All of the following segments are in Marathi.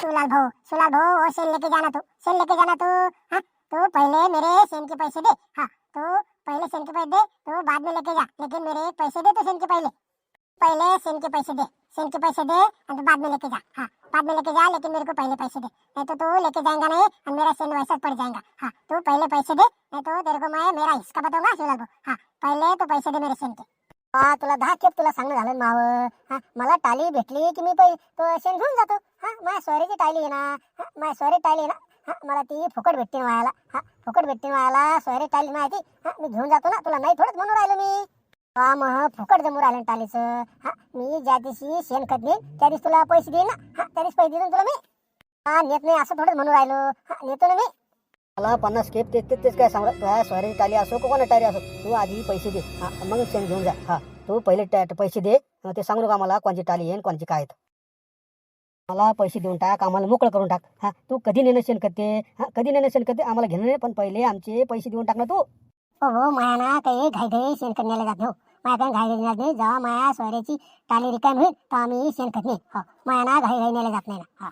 सुलाल भाऊ सुलाल भाऊ वो सेल लेके जाना तू सेल लेके जाना तू हाँ तू पहले मेरे सेन के पैसे दे. हाँ तू पहले सेन के पैसे दे तू बाद में लेके जा. लेकिन मेरे पैसे दे तो सेन के पहले. पहले सेन के पैसे दे. सेन के पैसे दे और तू बाद में लेके जा. हाँ बाद में लेके जा लेकिन मेरे को पहले पैसे दे. नहीं तो तू लेके जाएगा नहीं और मेरा सेन वैसा पड़ जाएगा. हाँ तू पहले पैसे दे नहीं तो तेरे को मैं मेरा हिस्सा बताऊंगा सुलाल भाऊ हाँ पहले तो पैसे दे मेरे सेन के हा तुला दहा खेप तुला सांगणं झालं माव. हा मला टाली भेटली की मी पै तो शेण घेऊन जातो. हा माझ्या सोयरीची टाली आहे ना. हा माझ्या सोयरी टाली आहे ना. हा मला ती फुकट भेटते मायाला. हा फुकट भेटते मायाला. व्हायला सोयरी टाली माहिती. हा मी घेऊन जातो ना. तुला नाही थोडंच म्हणून राहिलो मी. हा मग फुकट जमून राहिलं ना टालीचं. हा मी ज्या दिवशी शेण देईन त्या दिवशी तुला पैसे देईन ना. हा त्या दिवशी पैसे देईन तुला मी. हा नेत नाही असं थोडंच म्हणून राहिलो. हा नेतो ना मी. मला पन्नास केप तेच तेच तेच काय सांगा? तुझ्या स्वारी टाली असो का कोणा टायरी असो? तू आधी पैसे दे. हा मग शेण घेऊन जा. हा तू पहिले टा- पैसे दे. मग ते सांगू का मला कोणची टाली येईन कोणची काय आहेत. मला पैसे देऊन टाक आम्हाला मोकळं करून टाक. हा तू कधी नेणं शेण करते? हा कधी नेणं शेण करते? आम्हाला घेणं नाही पण पहिले आमचे पैसे देऊन टाक ना तू. हो, हो माया ना काही घाई घाई शेण करण्याला जात हो. माया काही घाई घाई जात नाही. जेव्हा माया सोयऱ्याची टाली रिकाम होईल तर मी शेण करत नाही हो माया ना घाई घाई नेला जात नाही ना. हा.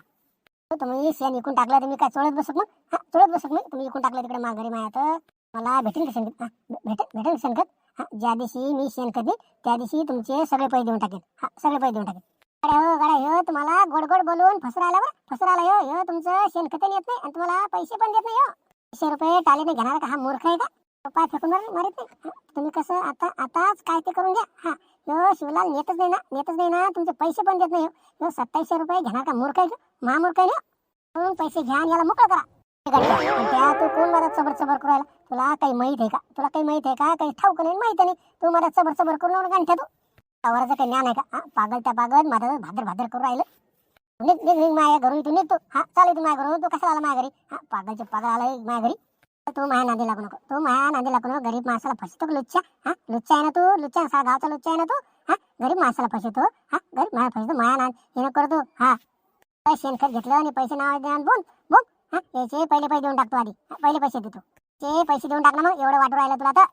तुम्ही शेण इकून टाकलं तर मी काय चोळत बसत ना हा चोळत बसत नाही तुम्ही इकून टाकलं तिकडे माघारी माया तर. मला भेटेल का शेणखत हा भेटेल भेटेल शेणखत हा ज्या दिवशी मी शेणखत देईन त्या दिवशी तुमचे सगळे पैसे देऊन टाकेल हा सगळे पैसे देऊन टाकेल गाड्या हो गाड्या हो तुम्हाला गोड गोड बोलून फसरायला बरं. फसरायला हो हो तुमचं शेणखत येत नाही आणि तुम्हाला पैसे पण देत नाही हो शे रुपये टालीने घेणार का? हा मूर्ख आहे का? पाय फेकून मारित नाही. तुम्ही कसं आता आताच काय ते करून घ्या. हा हो शिवलाल नेतच नाही ना नेतच नाही ना तुमचे पैसे पण देत नाही हो सत्तावीसशे रुपये घेणार का? मूर्ख आहे का? महामूर्ख म्हणून पैसे घ्या आणि याला मोकळं करा. त्या तू कोण मला चबर चबर करायला तुला काही माहीत आहे का? तुला काही माहीत आहे का? काही ठाऊक नाही माहीत नाही. तू मला चबर चबर करून गांठ्या तू. त्यावरचं काही ज्ञान आहे का? हा पागल त्या पागल. माझा भादर भादर करून राहिलं. निघ निघ निघ माझ्या घरून इथून निघतो हा चालू तू माझ्या घरून. तू कसा आला माझ्या घरी? हा पागलचे पागल आला माझ्या घरी. तू माझ्या नांदी लागू नको. तू माझ्या नांदी लागू नको. गरीब माणसाला फसतो लुच्चा? हा लुच्चा आहे ना तू? लुच्चा असा गावचा लुच्चा आहे ना तू? हा गरीब माणसाला फसतो हा गरीब माझ्या फसतो माया नांद हे नको करतो हा. शेणखत घेतलं आणि पैसे नाव द्या बोल. बोल. हा याचे पहिले पैसे देऊन टाकतो आधी. हा, पहिले पैसे देतो. ते पैसे देऊन टाकला मग एवढं वाटू राहिलं तुला आता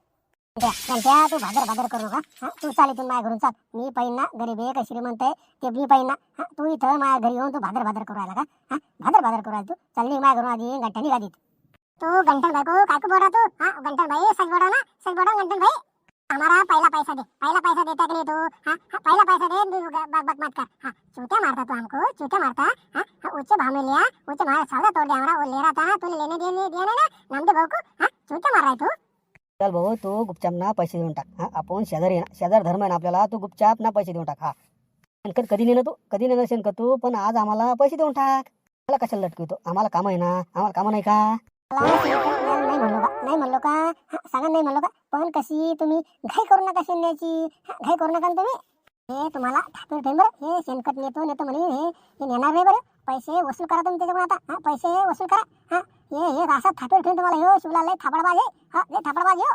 त्या त्या तू भादर भादर करू नका हा तू चाल इथून माझ्या घरून चाल. मी पाहिन ना गरीब आहे का श्रीमंत आहे ते मी पाहिन ना हा तू इथं माझ्या घरी येऊन तू भादर भादर करू आला का? हा भादर भादर करू आला तू. चाल निघ माझ्या घरून आधी घंटा निघाली तू गंठन भाई को काय को तू. हा गंठन भाई सच बोल ना सच बोल गंठन भाई हमारा पहला पैसा दे. पहला पैसा देता कि नहीं तू? हाँ? हाँ, पहला पैसा दे तू ग- बक बक मत कर. हाँ चूतिया मारता तू हमको चूतिया मारता? हाँ? हाँ, ऊंचे भाव में लिया ऊंचे भाव सौदा तोड़ दिया हमारा वो ले रहा था ना तूने लेने दिया दिया ना नामदेव भाऊ को हाँ चूतिया मार रहा है तू? चल भाऊ तू गुपचाप ना पैसे देऊन टाक. हा आपण शेजारी आहे ना शेजार धर्म आहे ना आपल्याला तू गुपचाप ना पैसे देऊन टाक. हा. शेणखत कधी नेणं तू? कधी नेणं शेणखत तू? पण आज आम्हाला पैसे देऊन टाक. मला कशाला लटकवतो? आम्हाला काम आहे ना? आम्हाला कामं नाही का? नाही म्हणलो नाही म्हणलो का? हा, सांगा नाही म्हणलो का? पण कशी तुम्ही घाई करू नका शेणण्याची घाई करू नका ना तुम्ही. हे तुम्हाला थापीर ठेवून बरं. हे शेणखत नेतो नेतो म्हणे. हे हे नेणार नाही बरं. पैसे वसूल करा तुम्ही त्याच्याकडून आता. हा पैसे वसूल करा. हा हे हे रासात थापेल ठेवून तुम्हाला हो शिवला लय थापडबाज आहे. हा लय थापडबाज आहे हो.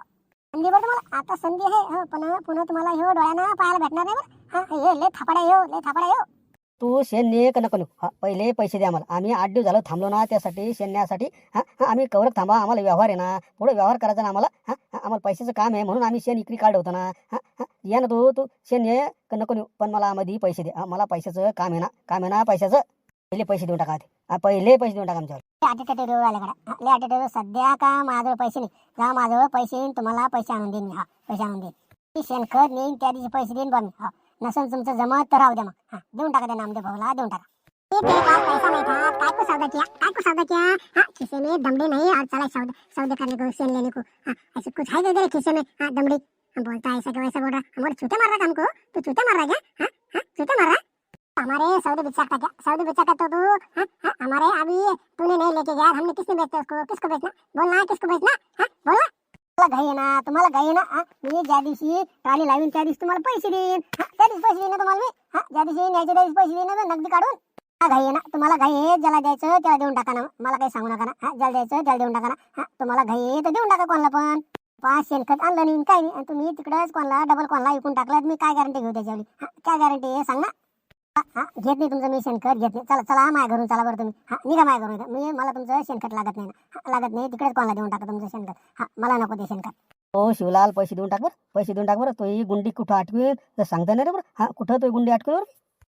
संधी बरं तुम्हाला? आता संधी आहे हो. पुन्हा पुन्हा तुम्हाला हो डोळ्यानं पाहायला भेटणार नाही बरं. हा हे लय थापड आहे हो लय थापड आहे हो. तू शेण ने का नको. हा पहिले पैसे द्या आम्हाला. आम्ही आठ दिवस झालो थांबलो ना त्यासाठी शेण हा आम्ही कवरक थांबा आम्हाला व्यवहार आहे ना. पुढे व्यवहार करायचा ना आम्हाला. आम्हाला पैशाचं काम आहे म्हणून आम्ही शेण इकरी काढ होतो ना. ये या ना तू तू शेण ने का नको नेऊ. पण मला आम्ही पैसे दे. मला पैशाचं काम आहे ना. काम आहे ना पैशाचं. पहिले पैसे देऊन टाका ते पहिले पैसे देऊन टाका आमच्यावर. अटेटेटिव्ह रोग आल्याकडे लय अटेटेटिव्ह सध्या का माझ्याजवळ पैसे नाही? जा माझ्याजवळ पैसे येईन तुम्हाला पैसे आणून देईन मी. हा पैसे आणून देईन. शेणखत नेईन त्या दिवशी पैसे देईन बा मी. हा. नसेल तुमचं जमत तर राहू द्या मग. हा देऊन टाका त्या नामदेव भाऊला देऊन टाका. पैसा नहीं था. काय को सौदा किया? काय को सौदा किया? हाँ खिसे में दमड़ी नहीं. और चला सौदा करने को लेने को हाँ ऐसे कुछ है तेरे खिसे में हाँ दमड़ी. हम बोलता है ऐसा बोल रहा? हमारे चूते मार रहा था हमको? तू चूते मार रहा क्या? हाँ हाँ चूते मार रहा? हमारे सौदे का क्या? सौदे बिचा तो तू? हाँ हाँ हमारे अभी तूने नहीं लेके गया। हमने किसने बेचते उसको? किसको बेचना? बोलना है किसको बेचना? हाँ तुम्हाला घाई आहे ना तुम्हाला घाई आहे ना हा? मी ज्या दिवशी ट्रॉली लावीन त्या दिवशी तुम्हाला पैसे देईन. हा, त्या दिवशी पैसे देईन ना तुम्हाला मी? हा ज्या दिवशी न्यायचे त्या दिवशी पैसे देईन ना नगदी काढून. हा घाई आहे ना तुम्हाला घाई आहे ज्याला द्यायचं त्याला देऊन टाका ना. मला काही सांगू नका ना. हा ज्याला द्यायचं त्याला देऊन टाका ना. हा तुम्हाला घाई आहे तर देऊन टाका कोणाला पण. पाच शेणखत आणलं नाही काही नाही. आणि तुम्ही तिकडेच कोणाला डबल कोणाला विकून टाकलं मी काय गॅरंटी घेऊ त्याच्यावर? हा काय गॅरंटी आहे सांग ना. हा घेत नाही तुमचं मी शेणखत घेत नाही. चला चला माझ्या घरून चला बरं तुम्ही. हा निघा माझ्या घरून. मी मला तुमचं शेणखत लागत नाही ना. लागत नाही तिकडेच कोणाला देऊन टाका तुमचं शेणखत. हा मला नको ते शेणखत. हो शिवलाल पैसे देऊन टाक बरं. पैसे देऊन टाक बरं. तो ही गुंडी कुठं अटकवेल तर सांगता नाही रे बरं. हा कुठं तो ही गुंडी अटकवेल बरं?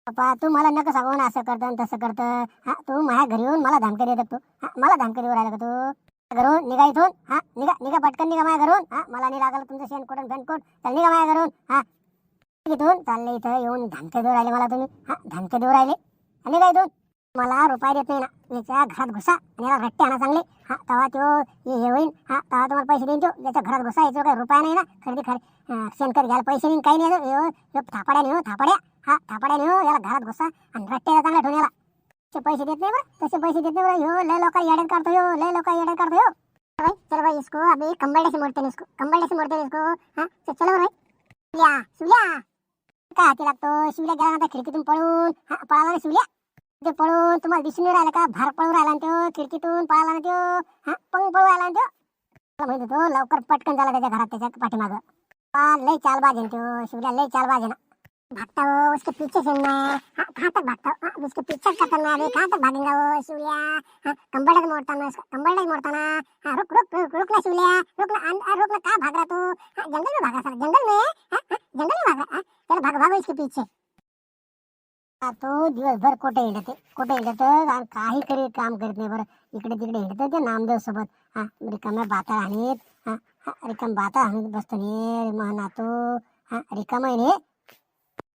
बापा तू मला नको सांगून असं करतं आणि तसं करतं. हा तू माझ्या घरी येऊन मला धमकी देतात तू. हा मला धमकी देऊ राहिला का तू? घरून निघा इथून. हा निघा निघा पटकन निघा माझ्या घरून. हा मला नाही लागलं तुमचं शेण कोटन फॅन कोट चल निघा माझ्या घरून. हा इथून चालले इथं येऊन धमके देऊ राहिले मला तुम्ही. हा धमके देऊ राहिले? आणि काय इथून मला रुपये देत नाही ना. याच्या घरात घुसा आणि याला घट्टे आणा चांगले. हा तेव्हा तो हे होईल हा तेव्हा तुम्हाला पैसे देईन तो. याच्या घरात घुसा याच्यावर काही रुपया नाही ना. खरेदी खरे अं, शेणखत घ्यायला पैसे नाही काही नाही. थापाड्या नेऊ थापाड्या. हा थापाड्या नेऊ याला घरात घुसा आणि रट्ट्याला चांगला ठेवून याला. तसे पैसे देत नाही बरं. तसे पैसे देत नाही बरं. हो लय लोक येड्यात काढतो हो लय लोक येड्यात काढतो हो भाई चल भाई इसको अभी कंबल से मोड़ते हैं इसको. कंबल से मोड़ते हैं इसको. हाँ चलो भाई. सुलिया सुलिया का हाती लागतो शिवल्या गेला ना खिडकीतून पळून पळाला ना शिवल्या ते पळून तुम्हाला दिसून नाही राहिला का? भार पळून राहिला तो खिडकीतून पळाला ना त्यो हा पंग पळून राहिला ना त्यो मला माहीत होतो लवकर पटकन झाला त्याच्या घरात त्याच्या पाठीमागं. लय चाल आहे तो शिवल्या लय चाल आहे ना. भागता हो उसके पीछे से मैं हाँ कहाँ तक भागता हो? उसके पीछे करना है अभी कहाँ तक भागेंगा वो शिवल्या हाँ कंबल तक मोड़ता ना उसका कंबल तक मोड़ता ना। हाँ रुक रुक रुक रुक ना शिवल्या रुक ना अन- रुक ना कहाँ भाग रहा तू? हाँ, जंगल में भाग रहा सर जंगल में? जंगल में भाग रहा? हाँ, चलो भाग भागो इसके पीछे। हा, तो दिवसभर कुठे हिंडते कुठे हिंडत आणि काही करी काम करत नाही बरं इकडे तिकडे हिंडत ते नामदेव सोबत हा रिकाम्या बाता हाणीत हा रिकाम बाता हाणीत बसतो ने म्हणा तो हा रिकामा आहे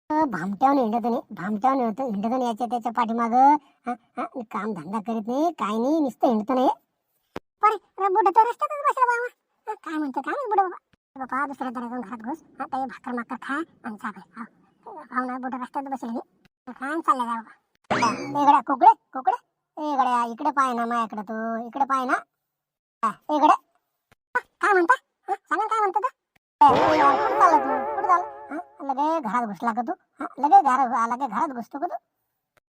भामट्यावर हिंडत नाही भामट्यावर हिंडत हिंडत नाही याच्या त्याच्या पाठीमाग. काम धंदा करीत नाही. काय नाही नुसतं हिंडत नाही अरे बुड तर रस्त्यातच बसला बाबा. काय म्हणतो काय बुड बाबा. बाबा दुसऱ्या दरातून घरात घुस. हा काही भाकर माकर खा आणि चाकळे हा. ना बुड रस्त्यात बसले काय चाललं जाऊ इकडे कोकडे कोकडे इकडे इकडे पाय ना माझ्याकडे तू. इकडे पाय ना. इकडे काय म्हणता? हा, सांगा काय म्हणता तू? कुठं चालला तू? कुठं चालला लगे घरात घुसला का तू. हा, लगे घरात लगे घरात घुसतो का तू.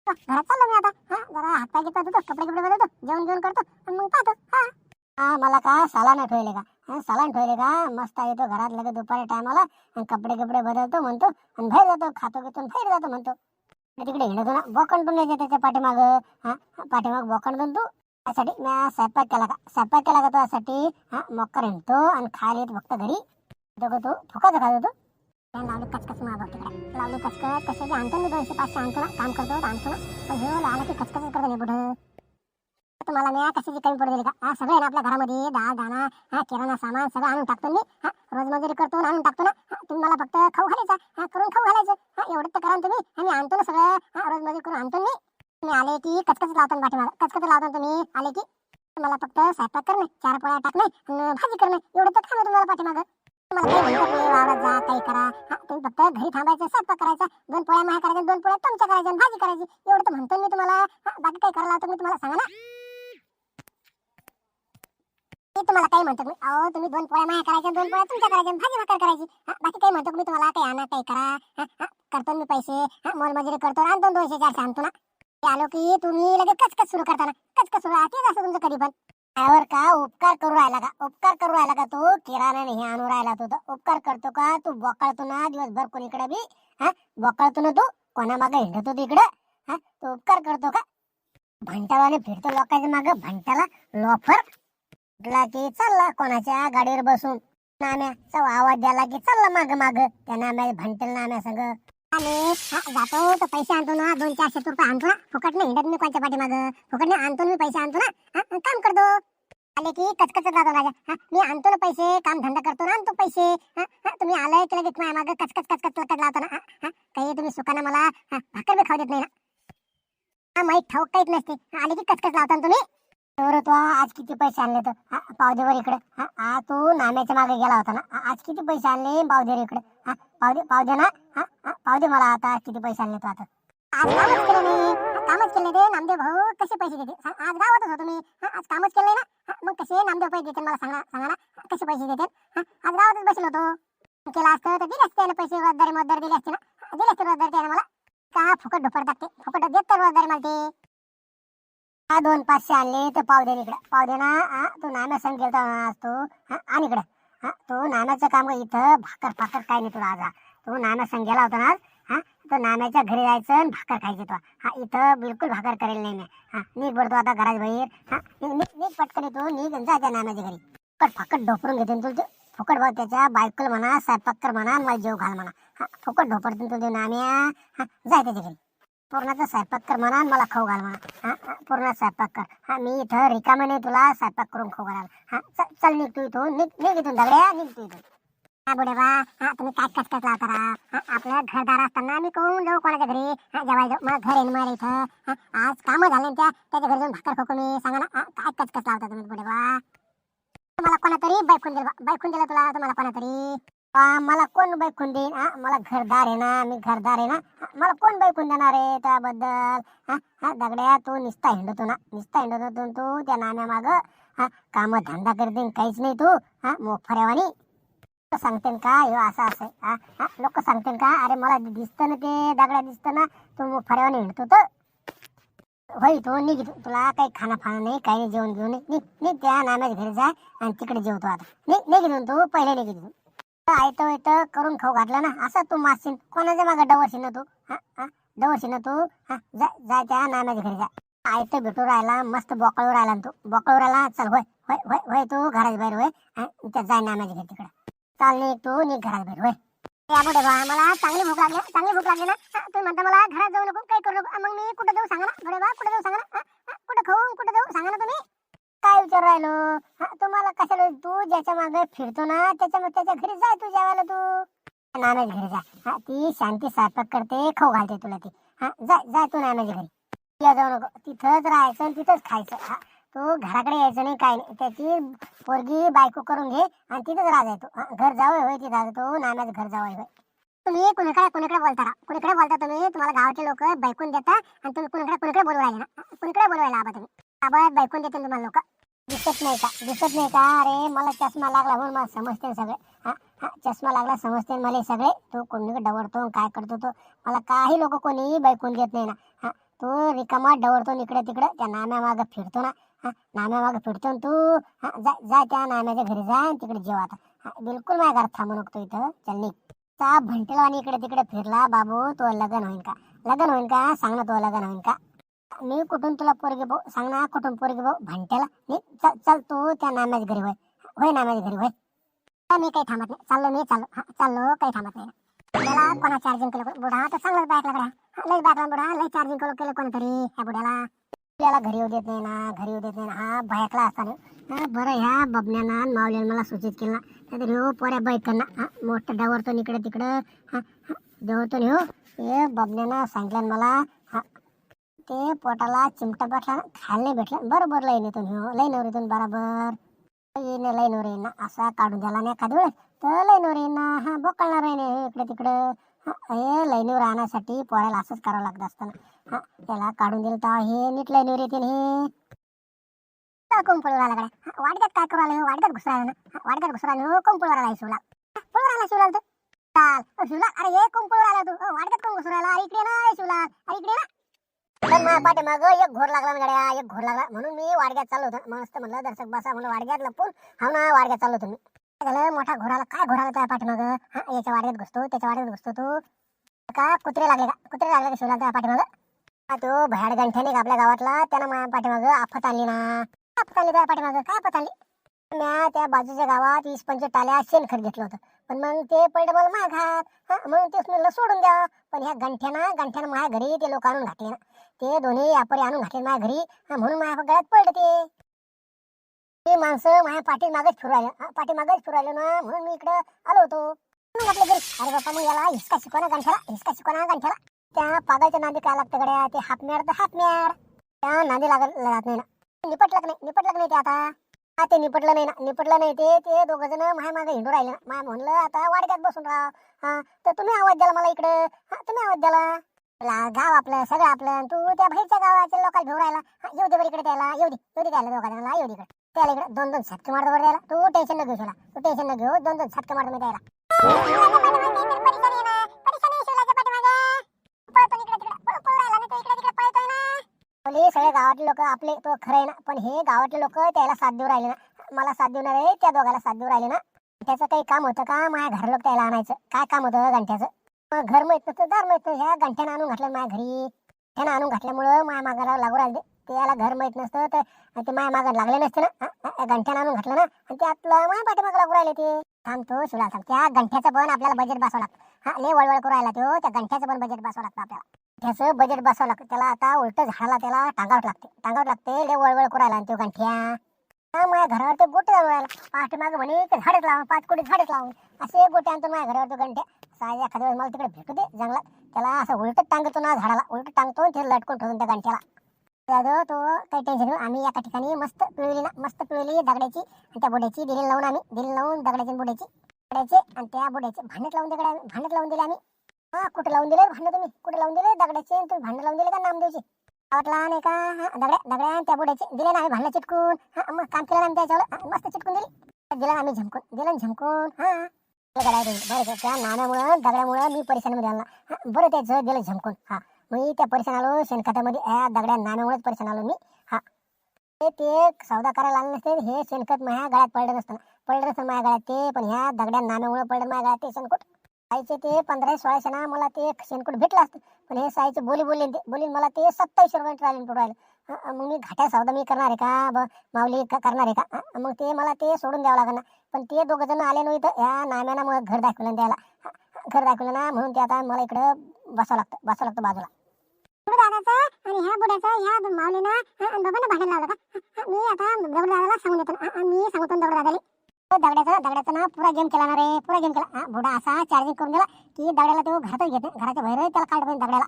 घरात चाललो मी आता. हा जरा हात पाय घेतो कपडे कपडे बदलतो. जेवण जेवण करतो. आणि मग पाहतो. हा. हा मला का सालान ठेवले का? सालान ठेवले का? मस्त येतो घरात लगे दुपारी टायमाला आणि कपडे कपडे बदलतो म्हणतो. आणि बाहेर जातो खातो घेतो बाहेर जातो म्हणतो. तिकडे हिंडतो ना बोकण पण येते त्याच्या पाठीमाग. हा पाठीमाग बोकण पण तू त्यासाठी मी स्वयंपाक केला का? स्वयंपाक केला का त्यासाठी हा मोकर हिंडतो आणि खायला येत फक्त घरी. तो तू? फुकाचं खात होतो लावली कचकच मागव तिकडे लावली कचकच कशाची आणतो मी दोनशे पाचशे आणतो ना काम करतो आणतो ना पण हे आला की कचकच करतो नाही पुढं. तुम्हाला मी कशाची कमी पडू दिली का? हा सगळं ना आपल्या घरामध्ये डाळ दाणा हा किराणा सामान सगळं आणून टाकतो मी. हा रोजमजुरी करतो आणून टाकतो ना. तुम्ही मला फक्त खाऊ घालायचा. हा करून खाऊ घालायचं. हा एवढं तर करा तुम्ही. आम्ही आणतो ना सगळं. हा रोजमजुरी करून आणतो मी. तुम्ही आले की कचकच लावतो पाठी मला कचकच लावतो ना तुम्ही. आले की? तुम्हाला फक्त स्वयंपाक करणे चार पोळ्या टाकणे भाजी करणे एवढं तर खाणं तुम्हाला पाठीमागं. तुम्हाला काही म्हणत नाही वावरात जा काही करा. हा तुम्ही फक्त घरी थांबायचं स्वयंपाक करायचा दोन पोळ्या करायच्या दोन पोळ्या तुमच्या करायच्या आणि भाजी करायची. एवढं तर म्हणतो मी तुम्हाला. हा, बाकी काही करायला लावतो मी तुम्हाला सांगा ना. मी तुम्हाला काही म्हणतो मी अहो तुम्ही दोन पोळ्या माझ्या करायच्या दोन पोळ्या तुमच्या करायच्या भाजी भाकर करायची. बाकी काही म्हणतो मी तुम्हाला. काही आणा काही करा. करतो मी पैसे. हा मोलमजुरी करतो आणि दोन दोनशे चारशे आणतो ना. ते आलो की तुम्ही लगेच कचकच सुरू करताना. कचकच सुरू. आहे असं तुमचं कधी पण. त्यावर का उपकार करू राहिला का? उपकार करू राहिला का तू? किराणा नाही आणू राहिला तू तर. उपकार करतो का? तू बोकाळतो ना दिवसभर कोणीकडे बी? हा? बोकाळतो ना तू? कोणा मागे हिंडतो तू इकडं? हा? तू उपकार करतो का? भंटावाने फिरतो लोकांच्या मागे. भंटाला लॉफर. म्हटला की चालला कोणाच्या गाडीवर बसून. नाम्याचा आवाज द्याला की चालला माग माग. त्या नाम्या भंटेल नाम्या संग आणि जातो तर पैसे आणतो ना दोन चारशे रुपये आणतो ना फुकट नाही हिंडत मी कोणच्या पाठीमाग? फुकट नाही आणतो ना मी पैसे आणतो ना काम करतो. आले की कचकचत जातो राजा हा मी आणतो ना पैसे काम धंदा करतो ना आणतो पैसे हा, तुम्ही आलाय की लगेच माझ्या मागं कचकच कचकच लकट लावतो ना हा, काही तुम्ही सुखाना मला भाकर बी खाऊ देत नाही ना. हा माहीत ठाऊक काहीच नसते. आले की कचकच लावता ना तुम्ही. तर तो आज किती पैसे आणले तर? हा, पावदेवर इकडे. हा आ, तू नाम्याच्या मागे गेला होता ना? हा, आज किती पैसे आणले? पावदेवर इकडे. हा पावदे पावदे ना? हा हा, पावदे मला आता आज किती पैसे आणले तू आता? आज कामच केलं नाही. हा, कामच केलं ते. नामदेव भाऊ कसे पैसे देते? सांग, आज गावातच होतो मी. हा, आज कामच केलं नाही ना? हा, मग कसे नामदेव पैसे देते मला सांगा सांगा ना? हा, कसे पैसे देते हा, आज गावातच बसलो होतो. केला असतं तर दिले असते त्याला पैसे? रोजदारी मोजदारी दिले असते ना? हा, दिले असते रोजदारी त्याने मला? का फुकट ढोपर टाकते फुकट देत तर रोजदारी मला ते? हा दोन पाचशे आणले तर पाव दे इकडे. पाव दे ना हा तू नाना संग केलता ना आज तू. हा आण इकडे. हा तू नानाचं काम इथं. भाकर भाकर काय नाही तुला आज. हा. तू नाना संग गेला होता ना आज. हा तर नानाच्या घरी जायचं आणि भाकर खायची तू. हा इथं बिलकुल भाकर करेल नाही मी. हा निघ बरं आता घरात बाहेर. हा निघ निघ निघ पटकन तू निघ आणि जा त्या नानाच्या घरी. फुकट फकट ढोपरून घेते तुला ते फुकट भाऊ त्याच्या बायकोला म्हणा स्वयंपाक कर म्हणा आणि मला जेव घाल म्हणा. हा फुकट ढोपरतून तुझे नाण्या नाम्या. हा जाय त्याच्या घरी. पूर्णाचा स्वयंपाक कर म्हणा मला खाऊ घाल म्हणा हा? हा, पूर्ण स्वयंपाक कर. हा मी इथं रिकामे नाही तुला स्वयंपाक करून खाऊ घाल हा? चल चल निघ तू इथून. निघ निघ इथून दगड्या निघ तू इथून. हा बुडे बा. हा तुम्ही काय कचकच लावता रा आपलं घरदार असताना मी कोण जाऊ कोणाच्या घरी? हा जेवायला जाऊ. मला घर येईन मला इथं. हा आज कामं झाले त्या त्याच्या घरी जाऊन भाकर खोकू मी सांगा ना. हा, काय कचकच लावता तुम्ही बुडे बा? मला कोणातरी बायकून दिलं बायकून दिलं तुला तुम्हाला कोणातरी? मला कोण बैकून देईन? हा मला घरदार आहे ना मी घरदार आहे ना. मला कोण बैकून देणार आहे त्याबद्दल? हा हा दगड्या तू निस्ता हिंडतो ना. निस्ता हिंडतो तू तू त्या नाम्या माग हा काम धंदा करते काहीच नाही तू. हा मोफऱ्यावानी. सांगते का? ह्यो असं असं. हा हा लोक सांगते का? अरे मला दिसतं ना ते दगड्या दिसतं ना. तू मोफऱ्यावानी हिंडतो तर. होय तू निघ तुला काही खाना फाना नाही काही नाही. जेवण घेऊन निघ त्या नाम्याच्या घरी जा आणि तिकडे जेवतो आता. निघ निघ तू पहिले निघ इथून. आयतं येतं करून खाऊ घातलं ना. असं तू मारशील. कोणाच्या मागं डवरशील ना तू? हा हा? ना तू? हा जा जा त्या नाम्याच्या घरी जा. आयतं भेटू राहिला मस्त बोकळवर राहिला तू. बोकळवर राहिला चल होय होय होय होय तू घराच्या बाहेर होय. त्या जाय नाम्याच्या घरी तिकडे. चाल नाही तू नी घराच्या बाहेर होय. या बा मला चांगली भूक लागली चांगली भूक लागली ना. तुम्ही म्हणता मला घरात जाऊ नको काही करू नको. मग मी कुठं जाऊ सांगा ना. बुडे बा कुठं जाऊ सांगा ना. कुठं खाऊ कुठं जाऊ सांगा ना तुम्ही. काय विचार राहिलो? हा, तुम्हाला कशाला तू ज्याच्या मागे फिरतो ना त्याच्या मग त्याच्या घरी जाय तू जेवायला तू. नानाच घरी जा. हा ती शांती स्वयंपाक करते खाऊ घालते तुला ती. हा जाय जाय तू नानाच्या घरी. या जाऊ नको. तिथंच राहायचं आणि तिथंच खायचं. हा तू घराकडे यायचं नाही काय नाही. त्याची पोरगी बायको करून घे आणि तिथंच राहायचं तू. घर जावं होय तिथं. तू नानाच घर जावं होय. तुम्ही कुणाकडे कुणीकडे बोलता राहा कुणीकडे बोलता तुम्ही? तुम्हाला गावाचे लोक बैकून देता आणि तुम्ही कुणीकडे कुणीकडे बोलू राहिले ना कुणीकडे बोलवायला आबा तुम्ही? आबा बैकून देते तुम्हाला लोक. दिसत नाही का? दिसत नाही का? अरे मला चष्मा लागला म्हणून मला समजते ना सगळे. हा हा चष्मा लागला समजते मला सगळे. तू कोणी डवरतो काय करतो तो? मला काही लोक कोणी बैकून घेत नाही ना. हा तो रिकामा डवरतो इकडे तिकडे. त्या नाम्या मागं फिरतो ना. हा नाम्या मागं फिरतो ना तू हा जा जा त्या नाम्याच्या घरी जा तिकडे जेव आता. हा बिलकुल माझ्या घरात थांबू नको इथं. चल नी चा भंटेला आणि इकडे तिकडे फिरला बाबू. तो लग्न होईन का? लग्न होईन का? सांग ना तो लग्न होईन का? मी कुठून तुला पोरगी भाऊ सांग ना कुठून पोरगी भाऊ? भंटेला मी चल चल तू त्या नाम्याच्या घरी होय. होय नाम्याच्या घरी होय. मी काही थांबत नाही. चाललो मी चाललो. हा चाललो काही थांबत नाही. त्याला कोणा चार्जिंग केलं बुढा तर चांगलाच बॅक लागला लय बॅक लागला लय चार्जिंग केलं केलं कोणतरी ह्या बुड्याला आपल्याला घरी येऊ देत नाही ना घरी येऊ देत नाही ना. हा भयकला असताना हा, बरं ह्या बबण्याना मावल्यानं मला सूचित केलं ना. हो ह्यो पोऱ्या बैकना हा मोठं डवरतो इकडे तिकडं. हा हा डवरतो हो. हे बबण्यानं सांगितलं मला ते पोटाला चिमटा बसला खायला नाही भेटलं. बरोबर लई नेतून ह्यो लई नवरीतून बरोबर. येईन लई येईन. असा काढून द्याला नाही एखाद वेळेस. तर लई नवरी येईन ना. हा बोकळणार आहे इकडे तिकडं. हे हे लैनूर आणण्यासाठी पोळ्याला असंच करावं लागत असताना हा त्याला काढून दिलं तर हे नीट लैनूर येते हे. का झाला पळू वाडग्यात काय करू राहिले हो? वाडग्यात घुसू ना. वाडग्यात घुसू हो कोण पळू शिवला हा, तर चाल. शिवला अरे हे कोण आला तू. ओ, वाडग्यात कोण घुसरायला इकडे ना. शिवला अरे इकडे ना. तर मग पाठीमाग एक घोर लागला ना गड्या एक घोर लागला. म्हणून मी वाडग्यात चाललो होतो. मस्त म्हणलं दर्शक बसा म्हणलं वाडग्यात लपून. हा ना वाडग्यात चाललो तुम्ही काय झालं? मोठा घोराला काय घोराला त्या पाठीमाग हा याच्या वाडग्यात घुसतो त्याच्या वाडग्यात घुसतो तू. का? कुत्रे लागले का? कुत्रे लागले का शिवला त्या पाठीमाग तो भ्याड गंठ्याने का आपल्या गावातला त्यानं माझ्या पाठीमाग आफत आली ना. आफत आली त्या पाठीमाग काय आफत आली म्या त्या बाजूच्या गावात वीस पंचवीस टाल्या शेणखत घेतलं होतं. पण मग ते पडलं मला माघात हा म्हणून तेच म्हणलं सोडून द्या. पण ह्या गंठ्यानं गंठ्यानं माझ्या घरी ते लोक आणून घातले ना. ते दोन्ही व्यापारी आणून घातले माझ्या घरी. म्हणून माझ्या गळ्यात पडलं ते. ते माणसं माझ्या पाठी मागच फिरू राहिले हा, पाठीमागच फिरू ना म्हणून मी इकडं आलो होतो. घरी. अरे बाप्पा मग याला हिसका शिकवणं गांठ्याला हिसका शिकवणं गांठ्याला त्या पागाच्या नांदी काय लागतं गड्या? ते हाफ मॅड तर हाफ मॅड त्या नांदी लागत लागत नाही ना. निपटलं नाही? निपटलं नाही ते आता? हा ते निपटलं नाही ना. निपटलं नाही ते. ते दोघं जण माझ्या मागे हिंडू राहिले ना. माय म्हणलं आता वाडक्यात बसून राहा. हा तर तुम्ही आवाज द्याला मला इकडं? हा तुम्ही आवाज द्याला. आपला गाव आपलं सगळं आपलं तू त्या बाहेरच्या गावाच्या लोकांना घेऊन राहिला. येऊ दे बरं इकडे त्याला येऊ दे येऊ दे त्याला दोघा जणांना येऊ दे इकडे. त्याला इकडे दोन दोन छटके मारतो बरं त्याला. तू टेन्शन न घेऊ तुला तू टेन्शन न घेऊ दोन दोन छटके मारतो मी त्याला. सगळे गावातले लोक आपले तो खरं आहे ना पण हे गावातले लोक त्याला साथ देऊ राहिले ना. मला साथ देऊ नाही त्या दोघाला साथ देऊ राहिले ना. त्याचं काही काम होतं का? माझ्या घर लोक त्याला आणायचं. काय काम होतं घंट्याचं घर माहीत नसतं दार माहीत नसतं. ह्या घंट्यानं आणून घातलं माझ्या घरी. त्यानं आणून घातल्यामुळं माया मागाला लागू राहिले. ते याला घर माहीत नसतं तर ते माया मागात लागले नसते ना. घंट्यानं आणून घातलं ना. आणि ते आपलं माया पाठीमागं लागू राहिले ते. थांबतो शिवला थांब. त्या घंट्याचं पण आपल्याला बजेट बसावं लागतं. हा लय वळवळ करू राहिला तो. त्या घंट्याचं पण बजेट बसवा लागतं आपल्याला. त्याचं बजेट बसावं लागतं. त्याला आता उलट झाडाला त्याला टांगावं लागते. टांगावं लागते लय वळवळ करायला आणि तो घंट्या माझ्या घरावर ते गोटे जाऊन राहिला. पाठीमाग म्हणे ते लावून पाच कोटी झाडच लावून असे गोटे आणतो माझ्या घरावर तो घंट्या साय एखाद्या वेळेस मला तिकडे भेटू दे जंगलात. त्याला असं उलट टांगतो ना झाडाला उलट टांगतो आणि ते लटकून ठेवून त्या गंठ्याला. दादा तो काही टेन्शन घेऊन आम्ही एका ठिकाणी मस्त पिळली ना मस्त पिळली दगडाची आणि त्या बुड्याची दिली लावून आम्ही दिली लावून दगडाची आणि बुड्याची दगडाचे आणि त्या बुड्याचे भांडत लावून तिकडे आम्ही भांडत लावून दिले आम्ही. हा कुठे लावून दिले भांडं तुम्ही? कुठे लावून दिले दगडाचे आणि तुम्ही भांडं लावून दिले का नामदेवचे? गावातला नाही का? हा दगड्या दगड्या त्या बुड्याचे. दिले ना आम्ही भांडं चिटकून. हा मग काम केलं आम्ही त्याच्यावर. मस्त चिटकून दिली. दिलं आम्ही झमकून दिलं झमकून. हा. बरं त्या नाण्यामुळं दगड्यामुळं मी परेशानीमध्ये आलो. बरं त्याचं गेलं झमकून. हा मी त्या परेशान आलो शेणखतामध्ये ह्या दगड्या नाण्यामुळेच परेशान आलो मी. हा. ते सौदा करायला आलं नसते हे शेणखत माझ्या गळ्यात पडलं नसतं. पडलं नसतं माझ्या गळ्यात ते पण ह्या दगड्या नाण्यामुळे पडलं माझ्या गळ्यात ते शेणकोट साईचे ते पंधरा सोळाशे ना मला ते शेणकोट भेटलं असतं. पण हे साईचे बोली बोलले ते बोली मला ते सत्तावीसशे रुपये ट्रायलिंग पडू राहिलं. हा, मग मी घाट्या सौदा मी करणार आहे का? ब माऊली करणार आहे का? मग ते मला ते सोडून द्यावं लागणार पण ते दोघं जण आले नव्हते ह्या नाम्यानं मग घर दाखवलं ना त्याला. घर दाखवलं ना म्हणून ते आता मला इकडं बसावं लागतं बसावं लागतं बाजूला. दादाचं आणि ह्या बुड्याचा ह्या माऊलीनं दोघांना भांडण लावलं का? मी आता दगड दादाला सांगून देतो मी सांगतो दगड दादाला दगड्याचा दगड्याचा ना पुरा गेम केला ना रे पुरा गेम केला. बुडा असा चार्जिंग करून दिला की दगड्याला तो घरातच घेते घराच्या बाहेर त्याला काढ पाहिजे दगड्याला.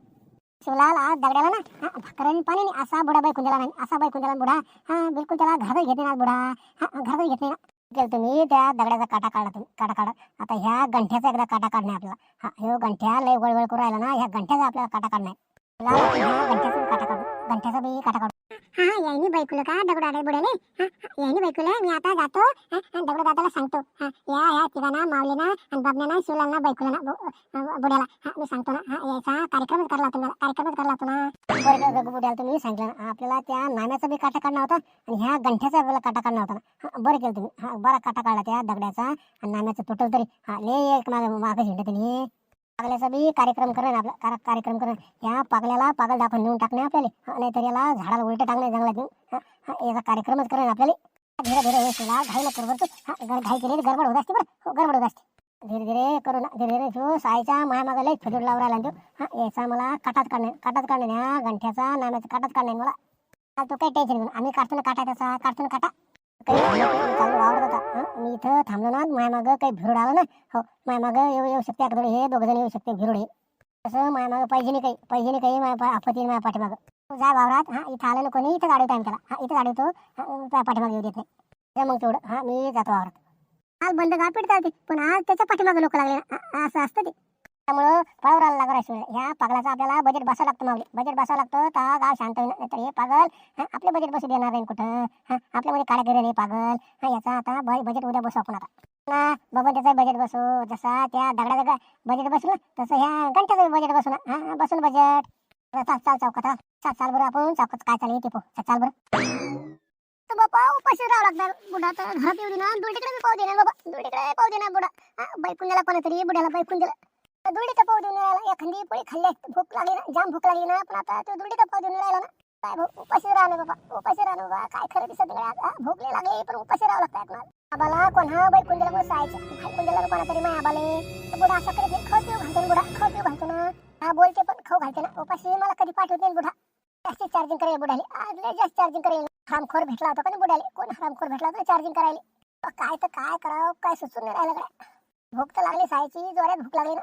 शिवलाल आज दगड्याला ना हा, भाकरणी पाणी नाही. असा बुडा बाई दिला नाही. असा बाई दिला बुडा. हा बिलकुल त्याला घरातच घेते ना बुडा. हा घरातच घेते ना. केलं तुम्ही त्या दगडाचा काटा काढला तुम्ही काटा काढा. आता ह्या गंठ्याचा एकदा काटा काढणे आपल्याला हा ह्यो गंठ्या लय वळवळ करू राहिला ना ह्या गंठ्याचा आपल्याला काटा काढणार. गंठ्याचा काटा काढू. गंठ्याचा बी काटा काढू. हा हा यायनी बायकुलं का? दगडाडे बुडाले? हा यायनी बायकुलं मी आता जातो. हा, दगड दादाला सांगतो. हा या या तिघांना मावलेना आणि बाबण्याना शिवलांना बायकुला ना बु- अ, बुड्याला. हा मी सांगतो ना. हा यायचा कार्यक्रमच करला तुम्हाला कार्यक्रमच करला तुम्हाला बरं रघु बुड्याला तुम्ही सांगितलं. आपल्याला त्या नाण्याचा बी काटा काढणं होता आणि ह्या गंठ्याचा आपल्याला काटा काढणं होता बरं केलं तुम्ही. हा बरा काटा काढला त्या दगड्याचा आणि नाण्याचा तुटल तरी. हा ले एक मागे मागे हिंड तुम्ही पागल्याचा बी कार्यक्रम करेन आपला कार- कार्यक्रम करेन या पागल्याला पागल दाखवून नेऊन टाकणे आपल्याला. नाहीतर याला झाडाला उलट टाकणे जंगलात. नेऊन हा, हा, याचा कार्यक्रमच करेन आपल्याला. धीरे धीरे हे शिला घाई नको तू हा घाई केली गडबड होत असते बरं. हो गडबड होत असते. धीरे धीरे करू ना धीरे धीरे तो साईच्या माया मागे लई फिदूर लावून राहिला ना हा याचा मला काटाच काढणे काटाच काढणे ह्या गंठ्याचा नाम्याचा काटाच काढणे मला. हा, तू काही टेन्शन घेऊन आम्ही काढतो ना काटा त्याचा काढतो ना काटा. काही चालू आवडत होता. मी इथं थांबलो ना माया मागं काही भिरूड आलं ना. हो माया मागं येऊ येऊ शकते एखादं हे दोघ जण येऊ शकते भिरूड. हे तसं माया मागं पाहिजे नाही काही. पाहिजे नाही काही माया आपत्ती माझ्या पाठीमागं. तू जा वावरात. हा इथं आलं ना कोणी? इथं गाडी टाइम केला हा इथं गाडवतो त्या पाठीमागे येऊ देत नाही. मग तेवढं. हा मी जातो वावरात. आज बंद गाव पिट चालते. पण आज त्याच्या पाठीमागे लोक लागले ना. असं असतं ते. त्यामुळं पळावर लागला ह्या पागलाचा आपल्याला बजेट बसावं लागतं मावली बजेट बसावं लागतं तर गाव शांत होईल. नाहीतर हे पागल हा, आपले बजेट बसू देणार नाही कुठं. हा आपल्यामध्ये काळ्या नाही पागल. हा याचा आता बजेट उद्या बसू आपण आता. ना त्याचा बजेट बसू. जसा त्या दगडाचा बजेट बसू ना तसं ह्या घंट्याचं बजेट बसू ना. हा बसून बजेट चाल चाल चौकात हा. चाल चाल बरं आपण. चौकात काय चालेल ते पाहू. चाल बरं. बाबा उपाशी राहावं लागणार बुडा तर घरात येऊ देणार दुडीकडे पाहू देणार बाबा दुडीकडे पाहू देणार बुडा. हा, बैकून दिला कोणतरी बुड्याला बैकून दिला तर दुडीचा देऊन राहिला एखादी पोळी खाल्ली भूक लागली ना जाम भूक लागली ना पण आता तो दुडीचा पाहू देऊन राहिला ना. काय भाऊ उपाशी राहणं बाबा उपाशी राहणं बाबा काय खरं दिसत नाही भूक नाही लागली पण उपाशी राहावं लागतं आपल्याला आबाला कोण हा बैकून दिला सायचं बैकून दिला कोणा तरी माय आबाले. बुढा बुडा असं करीत नाही खाऊ पिऊ घालतो बुढा बुडा खाऊ पिऊ घालतो ना. हा बोलते पण खाऊ घालते ना. उपाशी मला कधी पाठवत नाही बुडा जास्त चार्जिंग करेल बुढाले. आज लय जास्त चार्जिंग करेल. हरामखोर भेटला होता पण बुढाले? कोण हरामखोर भेटला होता चार्जिंग करायला? काय तर काय करावं काय सुचून नाही राहिलं काय भूक तर लागली सायची जोरात भूक लागली ना.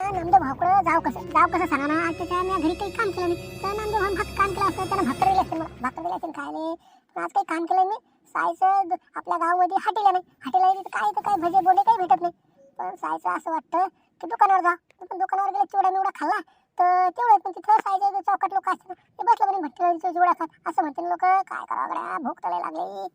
नामदेव भावकडं? जाव कसं? जाव कसं सांगा ना आज त्याच्या मी घरी काही काम केलं नाही. तर नामदेव भाऊ भात काम केलं असतं त्यानं भाकर दिली असते मला भाकर दिली असते खायला पण आज काही काम केलं मी सायचं आपल्या गावामध्ये हाटेला नाही हाटेला तिथं काय तर काय भजे बोले काही भेटत नाही. पण सायचं असं वाटतं की दुकानावर जा. पण दुकानावर गेले चिवडा मिवडा खाल्ला तर तेवढं पण तिथं सायच्या चौकात लोक असतात ते बसलं म्हणे भट्टीला चिवडा खात असं म्हणते लोक. काय करावं गड्या? भूक तर लय लागली.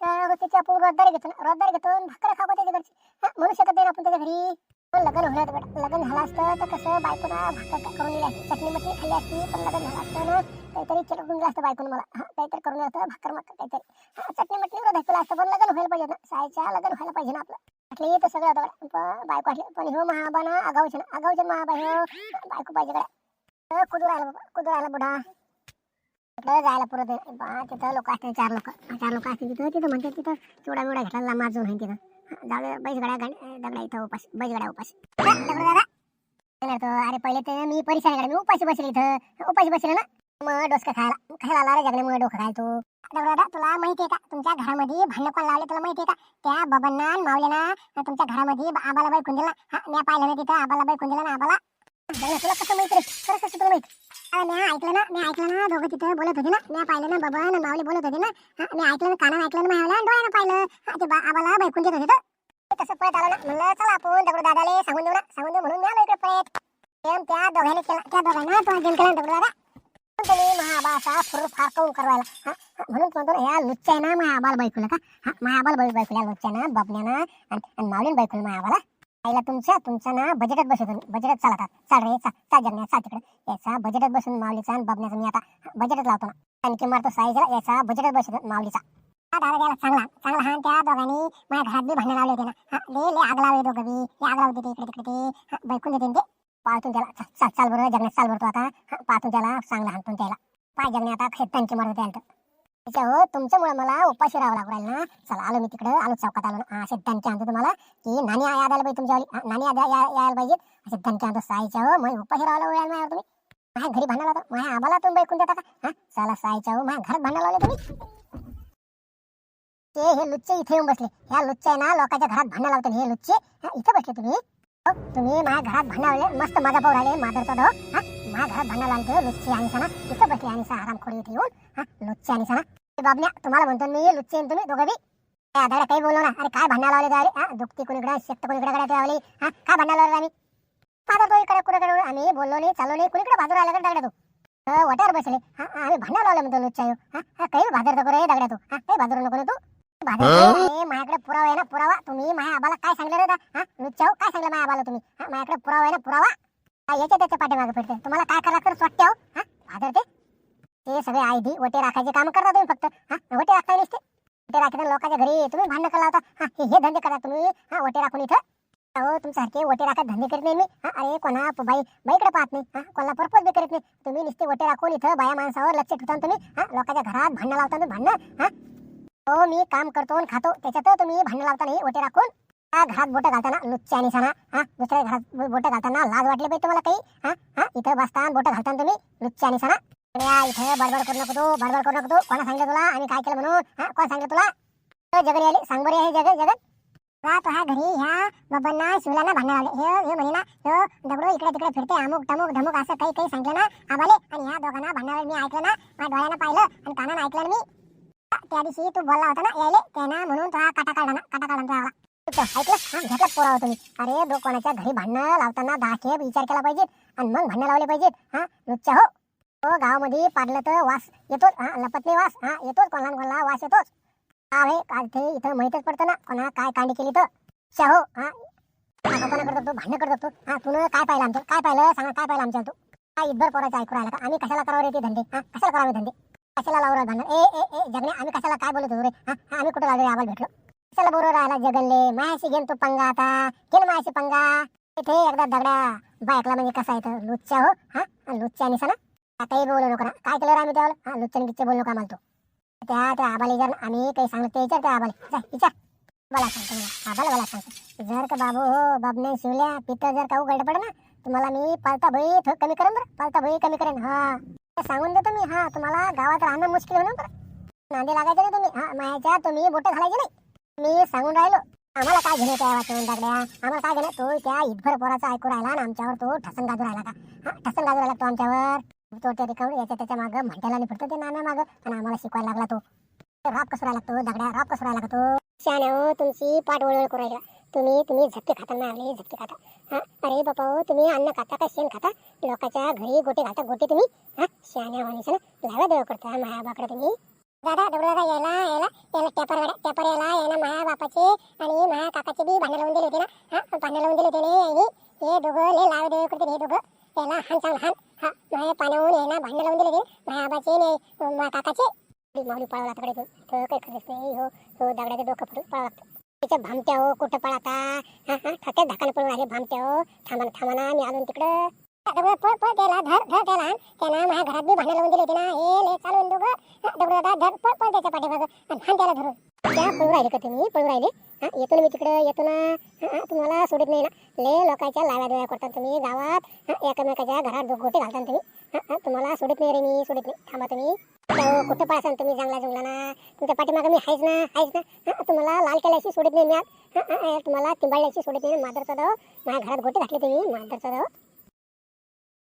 तर त्याची आपण रोजदारी घेतो रोजदारी घेतो आणि भाकर खाऊ त्याच्या घरची? म्हणू शकत नाही आपण त्याच्या घरी. पण लग्न होणार होतं बेटा लग्न झालं असतं तर कसं बायकोला भाकर करून दिली असती. चटणी मटणी खाल्ली असती पण लग्न झालं असतं ना काहीतरी चिरकून दिलं असतं बायकोनं मला. हा काहीतरी करून असतं भाकर मकर काहीतरी. हा चटणी मटणी धकलं असतं पण लग्न व्हायला पाहिजे ना. सायच्या लग्न व्हायला पाहिजे ना आपलं. म्हटलं तर सगळं होतं पण बायको असली पण हो महाबा ना आगाऊचे ना. आगाऊचे महाबा हो बायको पाहिजे गड्या. कुदूर राहिला बाबा कुदूर राहिला बुढा. तिथं जायला पुरत बा तिथं लोक असते चार लोक. चार लोक असते तिथं तिथं म्हणते तिथं चिवडा बिवडा घेतला माझून आहे तिथं. जाऊ दे बैस दगडा इथं उपास बैस उपास दादा. करतो अरे पहिले तर मी परेशान मी उपाशी बसले इथं. उपाशी बसले ना मग डोसकं खायला. खायला आला रे जगले मग डोकं खायला तू? दादा तुला माहितीये का तुमच्या घरामध्ये भांडण कोण लावले तुला माहितीये का? त्या बाबांना आणि तुमच्या घरामध्ये आबाला बाई दिला? हा मी पाहिलं ना तिथं आबाला बाई दिला ना आबाला? जगले, तुला कसं माहिती रे? खरं कसं तुला माहीत? अरे मी ऐकलं ना मी ऐकलं ना दोघं बोलत होते ना. मी पाहिलं ना बाबा ना बोलत होते ना. हा, मी ऐकलं ना कानानं ऐकलं ना डोळ्यानं पाहिलं. हा, ते बा- बैकून देत होते तर. ते तसं पळत ना. म्हणलं चला आपण दगडू दादाले सांगून देऊ ना. सांगून देऊ म्हणून मी आलो इकडे पळत. त्या दोघांनी केला त्या दोघांना तो केला दगडू दादा. महाबाचा फुर फार करवायला. हा, म्हणून म्हणतो ना, ह्या लुच्च्या ना महाबाल बायकुला का? हा महाबाल बैकूला बायकुला लुच्च्यानं बबण्यानं आणि आणि मावलीन महाबाला. आईला तुमच्या तुमच्या ना बजेटच बसून बजेटच चालतात चाल रे चा चाल जगण्या चाल तिकडे. याचा बजेटच बसून माऊलीचा आणि बबण्याचा मी आता बजेटच लावतो ना. आणखी मारतो साईजला याचा बजेटच बसून माऊलीचा. हा दादा द्यायला चांगला. चांगला हा. त्या दोघांनी माझ्या घरात बी भांडण लावले होते ना. हा ले ले आग लावले दोघं बी. ले आग लावते इकडे तिकडे ते. बैकून देते ते. पाळतून त्याला. चाल चाल बरोबर जगण्यात चाल बरतो आता. पाहतो त्याला. चांगला हाणतून त्याला. पाय जगणे आता. खेळ टंकी मारतो त्याला हो तुमच्यामुळे मला उपाशी राहावं लागू राहील ना. चला आलो मी तिकडे. आलो चौकात आलो ना. असे आणतो तुम्हाला. की नाणी याद आलं पाहिजे तुमच्या नाणी याद यायला पाहिजे असे आणतो साईच्या. हो मग उपाशी राहावं लागू राहिलं तुम्ही. माझ्या घरी भांडण लावतो माझ्या आबाला तुम्ही बैकून देता का? हा चला साईच्या. हो माझ्या घरात भांडण लावले तुम्ही. ते हे लुच्चे इथे येऊन बसले. ह्या लुच्चे ना लोकांच्या घरात भांडण लावते हे लुच्चे. हा, इथे बसले तुम्ही. हो, तुम्ही माझ्या घरात भांडण लावले. मस्त माझा भाऊ राहिले मादरचा दो हा माझ्या लावले लुच्चे आणि सणा इथे बसले आणि सा आराम खोडी इथे येऊन हा लुच्चे आणि सणा ए बाबन्या तुम्हाला म्हणतो मी लुच्चे आणि तुम्ही दोघं बी. ए, आधाडा काही बोललो ना अरे काय भांडण लावले अरे? हा दुखती कोणीकडे शेत कोणीकडे कडे ठेवली हा काय भांडण लावले आम्ही? आता तो इकडे कुठे आम्ही बोललो नाही चाललो नाही कुणीकडे बाजूला आला का दगडा तू? वाट्यावर बसले. हा आम्ही भांडण लावलं म्हणतो लुच्चा येऊ हा काही भाजर नको रे दगड्या तू. हा काही भाजरू नको रे तू. माझ्याकडे पुरावा आहे ना पुरावा. तुम्ही माझ्या आबाला काय सांगले रे? हा लुच्चा काय सांगलं माझ्या आबाला तुम्ही? माझ्याकडे पुरावा आहे ना पुरावा. याच्या त्याच्या पाठीमागे फिरते तुम्हाला काय करा तर वाटते हो हा ते ते सगळे आयडी वटे राखायचे काम करता तुम्ही फक्त. हा वटे राखता नसते. वटे राखता लोकांच्या घरी तुम्ही भांडण करा होता हा हे धंदे करा तुम्ही. हा वटे राखून इथं. अहो तुमच्यासारखे वटे राखत धंदे करीत नाही मी. हा अरे कोणा बाई बाईकडे पाहत नाही. हा कोणाला परपोज बी करीत नाही. तुम्ही नुसते वटे राखून इथं बाया माणसावर लक्ष ठेवता तुम्ही. हा लोकांच्या घरात भांडण लावता तुम्ही. भांडण हा. हो मी काम करतो आणि खातो. त्याच्यात तुम्ही भांडण लावता नाही वटे राखून. हा घरात बोट घालताना लुच्चे आणि सणा. हा दुसऱ्या घरात बोट घालताना लाज वाटली पाहिजे तुम्हाला काही? हा हा इथं बसता बोट घालताना तुम्ही लुच्चे आणि सणा या बडबड करू नको तू बडबड करू नको तू. कोणा सांगितलं तुला? आणि काय केलं म्हणून? हा कोण सांगितलं तुला? तो जगन आले सांग बरे हे जगन जगन. हा तो हा घरी ह्या बाबांना शिवलांना भांडण आले हे हे म्हणे ना ह्यो दगडो इकडे तिकडे फिरते अमुक टमुक धमुक असं काही काही सांगितलं ना आबाले. आणि ह्या दोघांना भांडण मी ऐकलं ना माझ्या डोळ्यानं पाहिलं आणि कानानं ऐकलं मी. त्या दिवशी तू बोलला होता ना यायले त्यानं म्हणून तो हा काटा काढला ना काटा काढला तो आला ऐकलं तुम्ही. अरे दो कोणाच्या घरी भांडणं लावताना दहा खेप विचार केला पाहिजे आणि मग भांडणं लावले पाहिजेत हा? रोजच्या हो. तो गावामध्ये पाडलं तर वास येतोच हा? लपत नाही वास हा? येतोच कोणाला कोणाला वास येतोच. अरे काल ते इथं माहीतच पडतं ना कोणा काय कांडी केली तर. शाहो हा कोणा करतो तू? भांडण करतो तू? हा तुला काय पाहिलं आमचं? काय पाहिलं? सांगा काय पाहिलं आमच्या तू? काय इतभर पोराचं ऐकू राहिला का? आम्ही कशाला करावं रे ते धंदे? हा कशाला करावे धंदे? कशाला लावू भांडण? ए ए ए जगणे आम्ही कशाला काय बोलत होतो रे? हा आम्ही कुठं लागलो आम्हाला भेटलो? चल बरोबर राहिला जगनले. मायाशी घेऊन तू पंगा आता. घेऊन मायाशी पंगा. इथे एकदा दगडा बायकला म्हणजे कसा येतं लुच्चा हो. हा? लुच्चा निसा ना? आताही बोलू नको ना. काय केलं आम्ही त्यावर? हा लुच्च्या गिच्चे बोलू का म्हणतो त्या त्या आबाले जर आम्ही काही सांगतो ते विचार त्या आबाले. जा विचार. मला सांगतो मला आबाला मला सांगतो. जर का बाबू हो बाबने शिवल्या पितं जर का उघड पड ना तुम्हाला मी पालता भई कमी करेन बरं. पालता भई कमी करेन. हा. सांगून देतो मी. हा तुम्हाला गावात राहणं मुश्किल होणार बरं. नांदी लागायचे नाही तुम्ही. हा मायाच्या तुम्ही बोटं घालायचे नाही. मी सांगून राहिलो आम्हाला काय घेणे त्या वाचून दगड्या आम्हाला काय घेणं तो त्या इतभर पोराचा ऐकू राहिला आणि आमच्यावर तो ठसन गाजू राहिला का? हा? ठसन गाजू राहिला तो आमच्यावर? तो त्या रिकाऊन याच्या त्याच्या मागं म्हणतायला आणि फिरतो ते नाना मागं आणि आम्हाला शिकवायला लागला तो. राप कसं राहिला तो? दगड्या राप कसं राहिला तो? हो तुमची पाठ वळवळ करू राहिला तुम्ही तुम्ही झपके खाता ना आले झपके खाता. हा? अरे बापा हो तुम्ही अन्न खाता का शेण खाता? लोकांच्या घरी गोटे घालता गोटे तुम्ही? हा? शाने म्हणीस लावा देव करता माया तुम्ही. दादा दगड यायला यायला यायला टेपर गाड्या टेपर यायला यायला माया बापाचे आणि माया काकाचे बी भांडण लावून दिले होते ना. हा भांडण लावून दिले होते ना हे दोघं लय लाव देव करते हे दोघं. त्याला हान चांगला हान. हा माया पाण्यावरून यायला भांडण लावून दिले होते. माया आबाचे ने माया काकाचे. माऊली पळावला तिकडे तो. हो, तो काही खरंच नाही हो हो दगडाचं डोकं फुटून पळावं लागतं. त्याच्या भामट्या हो कुठं पळाता? हा हा ठोक्यात धाकानं पळून आले भामट्या हो. थांबा थांबा ना मी आलो तिकडं. पळ पळ त्याला धर धर त्याला. माझ्या घरात बी लावून दिले होते ना. हे चालून दादा धर पळ पळ त्याच्या पाठीमागं. आणि हाण त्याला धरून. त्या पळू राहिले का तुम्ही? पळू राहिले? येतो ना मी तिकडे येतो ना. तुम्हाला सोडत नाही ना. ले लोकांच्या लाव्या डोळ्या करता तुम्ही गावात. एकमेकाच्या घरात गोटे घालता तुम्ही. तुम्हाला सोडत नाही रे मी सोडत नाही. थांबा तुम्ही. कुठं पाहसान तुम्ही जंगला जंगला ना तुमच्या पाठीमागं मी आहेच ना आहेच ना. तुम्हाला लाल केल्याशी सोडत नाही मी आज. तुम्हाला तिंबाळल्याशी सोडत नाही मादरचा दाव माझ्या घरात गोटे घातले तुम्ही मादरचा दाव